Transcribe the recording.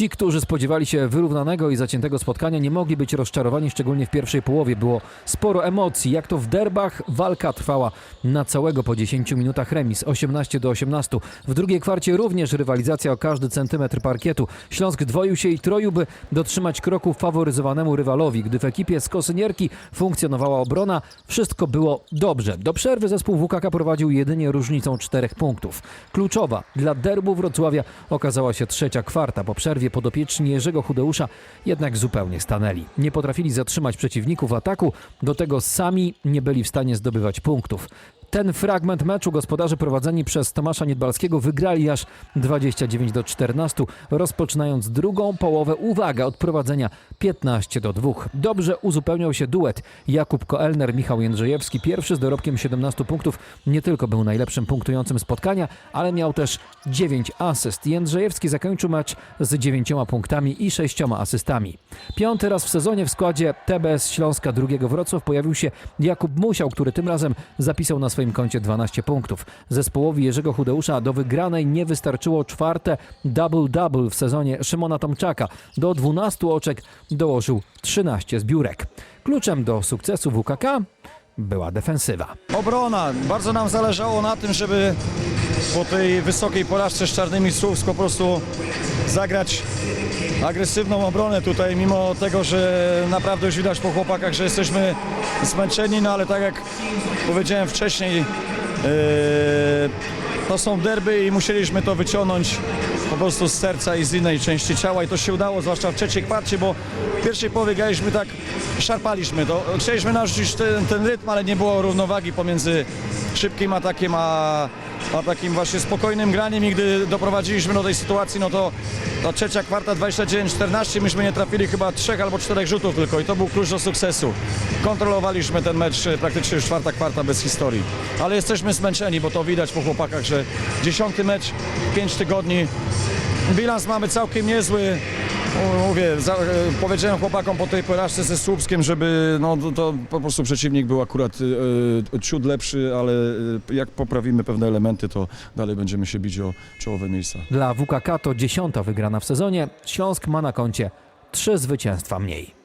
Ci, którzy spodziewali się wyrównanego i zaciętego spotkania, nie mogli być rozczarowani, szczególnie w pierwszej połowie. Było sporo emocji. Jak to w derbach, walka trwała na całego po 10 minutach remis 18 do 18. W drugiej kwarcie również rywalizacja o każdy centymetr parkietu. Śląsk dwoił się i troił, by dotrzymać kroku faworyzowanemu rywalowi. Gdy w ekipie z Kosynierki funkcjonowała obrona, wszystko było dobrze. Do przerwy zespół WKK prowadził jedynie różnicą czterech punktów. Kluczowa dla derbu Wrocławia okazała się trzecia kwarta. Po przerwie podopieczni Jerzego Chudeusza jednak zupełnie stanęli. Nie potrafili zatrzymać przeciwników ataku, do tego sami nie byli w stanie zdobywać punktów. Ten fragment meczu gospodarze prowadzeni przez Tomasza Niedbalskiego wygrali aż 29 do 14, rozpoczynając drugą połowę, uwaga, od prowadzenia 15 do 2. Dobrze uzupełniał się duet Jakub Koelner, Michał Jędrzejewski. Pierwszy z dorobkiem 17 punktów nie tylko był najlepszym punktującym spotkania, ale miał też 9 asyst. Jędrzejewski zakończył mecz z 9 punktami i 6 asystami. Piąty raz w sezonie w składzie TBS Śląska II Wrocław pojawił się Jakub Musiał, który tym razem zapisał na swoim koncie 12 punktów. Zespołowi Jerzego Chudeusza do wygranej nie wystarczyło czwarte double-double w sezonie Szymona Tomczaka. Do 12 oczek dołożył 13 zbiórek. Kluczem do sukcesu WKK była defensywa. Obrona. Bardzo nam zależało na tym, żeby po tej wysokiej porażce z Czarnymi Słupsk po prostu zagrać agresywną obronę tutaj, mimo tego, że naprawdę już widać po chłopakach, że jesteśmy zmęczeni, no ale tak jak powiedziałem wcześniej, yy, to są derby i musieliśmy to wyciągnąć po prostu z serca i z innej części ciała i to się udało, zwłaszcza w trzeciej kwarcie, bo w pierwszej połowie graliśmy tak, szarpaliśmy to. Chcieliśmy narzucić ten, ten rytm, ale nie było równowagi pomiędzy szybkim atakiem, a, a takim właśnie spokojnym graniem i gdy doprowadziliśmy do tej sytuacji, no to ta trzecia kwarta 29-14, myśmy nie trafili chyba trzech albo czterech rzutów tylko i to był klucz do sukcesu. Kontrolowaliśmy ten mecz e, praktycznie już czwarta kwarta bez historii. Ale jesteśmy zmęczeni, bo to widać po chłopakach, że dziesiąty mecz, pięć tygodni, Bilans mamy całkiem niezły. U- Mówię, za, e, powiedziałem chłopakom po tej porażce ze Słupskiem, żeby no, to, to po prostu przeciwnik był akurat e, e, ciut lepszy, ale e, jak poprawimy pewne elementy, to dalej będziemy się bić o czołowe miejsca. Dla WKK to dziesiąta wygrana w sezonie. Śląsk ma na koncie trzy zwycięstwa mniej.